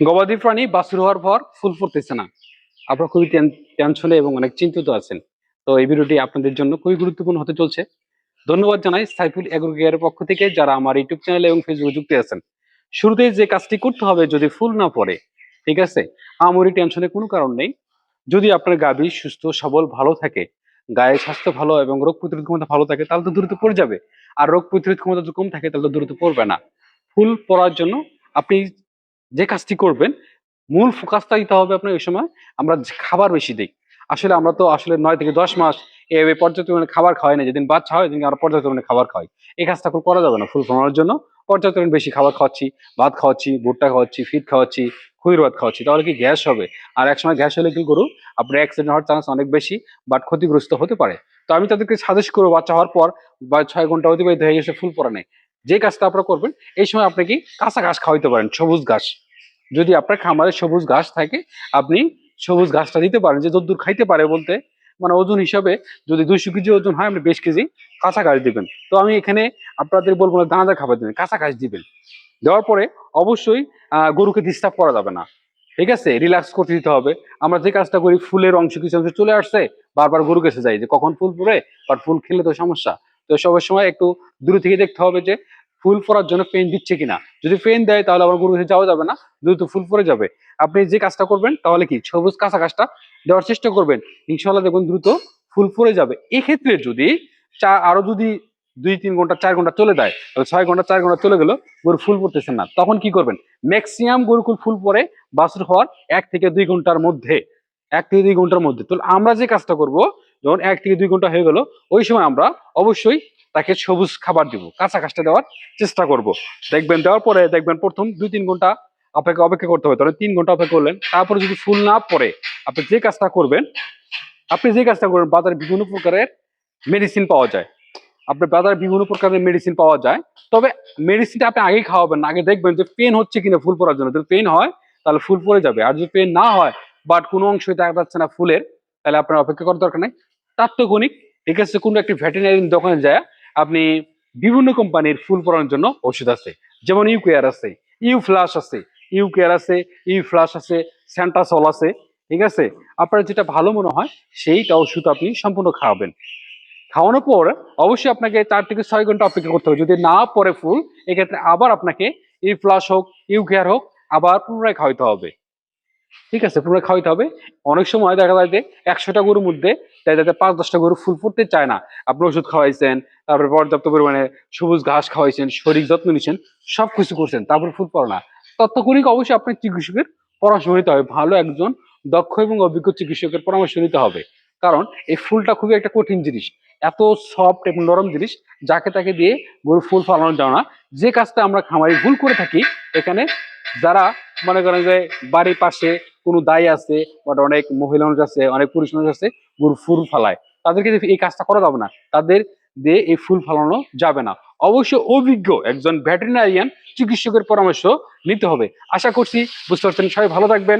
গবাদি প্রাণী বাছুর হওয়ার পর ফুল ফুটতেছে না। আপনারা খুবই টেনশনে এবং অনেক চিন্তিত আছেন। তো এই ভিডিওটি আপনাদের জন্য খুবই গুরুত্বপূর্ণ হতে চলছে। ধন্যবাদ জানাই সাইফুল এগ্রোকেয়ারের পক্ষ থেকে যারা আমার ইউটিউব চ্যানেল এবং ফেসবুকে যুক্ত আছেন। শুরুতেই যে কাজটি করতে হবে যদি ফুল না পড়ে, ঠিক আছে? আমরি টেনশনে কোনো কারণ নেই। যদি আপনার গাভী সুস্থ, সবল, ভালো থাকে, গায়ের স্বাস্থ্য ভালো এবং রোগ প্রতিরোধ ক্ষমতা ভালো থাকে, তাহলে তো দ্রুত পড়ে যাবে। আর রোগ প্রতিরোধ ক্ষমতা যদি কম থাকে, তাহলে তো দ্রুত পড়বে না। ফুল পড়ার জন্য আপনি যে কাজটি করবেন, মূল ফোকাসটা দিতে হবে আপনার ওই সময়, আমরা খাবার বেশি দিই। আসলে আমরা তো আসলে নয় থেকে দশ মাস এভাবে পর্যাপ্ত পরিমাণে খাবার খাওয়াই না যেদিন বাচ্চা হয় আমরা পর্যাপ্ত পরিমাণে খাবার খাওয়াই। এই কাজটা এখন করা যাবে না ফুল ফলানোর জন্য পর্যাপ্ত পরিমাণে বেশি খাবার খাওয়াচ্ছি, ভাত খাওয়াচ্ছি, ভুট্টা খাওয়াচ্ছি, ফিট খাওয়াচ্ছি খুঁড়ির ভাত খাওয়াচ্ছি। তাহলে কি গ্যাস হবে? আর একসময় গ্যাস হলে কি করু? আপনার অ্যাক্সিডেন্ট হওয়ার চান্স অনেক বেশি বাট ক্ষতিগ্রস্ত হতে পারে। তো আমি তাদেরকে সাজেস্ট করব, বাচ্চা হওয়ার পর বা ছয় ঘণ্টা অতিবাহিত হয়ে গেছে ফুল পরা নেই। যে কাজটা আপনারা করবেন, এই সময় আপনি কি কাঁচা ঘাস খাওয়াইতে পারেন, সবুজ ঘাস। যদি আপনার খামারে সবুজ ঘাস থাকে, আপনি সবুজ ঘাসটা দিতে পারেন, যে যদ্দূর খাইতে পারে বলতে। মানে ওজন হিসাবে যদি দুইশো কেজি ওজন হয়, আপনি বেশ কেজি কাঁচা ঘাস দিবেন। তো আমি এখানে আপনাদের বলব না, দানাদার খাবার দিবেন, কাঁচা ঘাস দিবেন। দেওয়ার পরে অবশ্যই গরুকে ডিস্টার্ব করা যাবে না। ঠিক আছে? রিল্যাক্স করতে দিতে হবে। আমরা যে কাজটা করি, ফুলের অংশ, কিছু অংশ চলে আসছে, বারবার গরু কাছে যাই। যে কখন ফুল পড়ে বা ফুল খেলে তো সমস্যা। তো সবার সময় একটু দূর থেকে দেখতে হবে যে ফুল পড়ার জন্য পেন দিচ্ছে কিনা? যদি পেন দেয়, তাহলে আবার গরু যাওয়া যাবে না। দ্রুত ফুল পড়ে যাবে। আপনি যে কাজটা করবেন, তাহলে কি? সবুজ কাঁচা কাজটা দেওয়ার চেষ্টা করবেন। ইনশাল্লাহ দেখুন, দ্রুত ফুল পড়ে যাবে। এক্ষেত্রে যদি চা, আরও যদি দুই, তিন ঘণ্টা, চার ঘণ্টা চলে দেয় তাহলে ছয় ঘণ্টা, চার ঘণ্টা চলে গেল, গরু ফুল পড়তেছে না। তখন কি করবেন? ম্যাক্সিমাম গরু ফুল পরে বাছুর হওয়ার এক থেকে দুই ঘণ্টার মধ্যে। এক থেকে দুই ঘণ্টার মধ্যে। তো আমরা যে কাজটা করব, যখন এক থেকে দুই ঘণ্টা হয়ে গেল, ওই সময় আমরা অবশ্যই তাকে সবুজ খাবার দিব, কাঁচা ঘাসটা দেওয়ার চেষ্টা করব। দেখবেন দেওয়ার পরে দেখবেন প্রথম দুই তিন ঘণ্টা আপনাকে অপেক্ষা করতে হবে। তাহলে তিন ঘণ্টা অপেক্ষা করলেন, তারপরে যদি ফুল না পড়ে, আপনি যে কাজটা করবেন, আপনি যে কাজটা করবেন, বাজারে বিভিন্ন প্রকারের মেডিসিন পাওয়া যায়। আপনার বাজারে বিভিন্ন প্রকারের মেডিসিন পাওয়া যায়। তবে মেডিসিনটা আপনি আগেই খাওয়াবেন আগে দেখবেন যে পেন হচ্ছে কিনা ফুল পড়ার জন্য। যদি পেন হয়, তাহলে ফুল পড়ে যাবে। আর যদি পেন না হয় বাট কোনো অংশই দেখা যাচ্ছে না ফুলের, তাহলে আপনার অপেক্ষা করার দরকার নেই। তাত্ত্বিক ঠিক কোনো একটি ভেটেরিনারি দোকানে যায় আপনি বিভিন্ন কোম্পানির ফুল পড়ানোর জন্য ওষুধ আছে। যেমন ইউ কেয়ার আছে, ইউ ফ্লাশ আছে ইউ কেয়ার আছে, ইউ ফ্লাশ আছে স্যান্টাসল আছে, ঠিক আছে? আপনার যেটা ভালো মনে হয়, সেইটা ওষুধ আপনি সম্পূর্ণ খাওয়াবেন। খাওয়ানোর পর অবশ্যই আপনাকে চার থেকে ছয় ঘণ্টা অপেক্ষা করতে হবে। যদি না পরে ফুল, এক্ষেত্রে আবার আপনাকে ইউ ফ্লাশ হোক ইউ কেয়ার হোক, আবার পুনরায় খাওয়াইতে হবে। ঠিক আছে? পুনরায় খাওয়াইতে হবে। অনেক সময় দেখা যায় যে একশোটা গরুর মধ্যে দেখা যায় যে পাঁচ, দশটা গরু ফুল ফুটতে চায় না। আপনি ওষুধ খাওয়াইছেন, তারপরে পর্যাপ্ত পরিমাণে সবুজ ঘাস খাওয়াইছেন, শরীর যত্ন নিচ্ছেন সব কিছু করছেন, তারপর ফুল পড়ে না। তত্ত্বকনিক অবশ্যই আপনার চিকিৎসকের পরামর্শ নিতে হবে। ভালো একজন দক্ষ এবং অভিজ্ঞ চিকিৎসকের পরামর্শ নিতে হবে। কারণ এই ফুলটা খুবই একটা কঠিন জিনিস, এত সফট এবং নরম জিনিস, যাকে তাকে দিয়ে গরু ফুল ফলানো যায় না। যে কাজটা আমরা খামারি ভুল করে থাকি, এখানে যারা মনে করেন যে বাড়ির পাশে কোনো দায় আছে বা অনেক মহিলা মানুষ আছে, অনেক পুরুষ মানুষ আছে ফুল ফালায়। তাদেরকে এই কাজটা করা যাবে না। তাদের দিয়ে এই ফুল ফালানো যাবে না। অবশ্য অভিজ্ঞ একজন ভেটেরিনারিয়ান চিকিৎসকের পরামর্শ নিতে হবে। আশা করছি বুঝতে পারছেন। সবাই ভালো থাকবেন।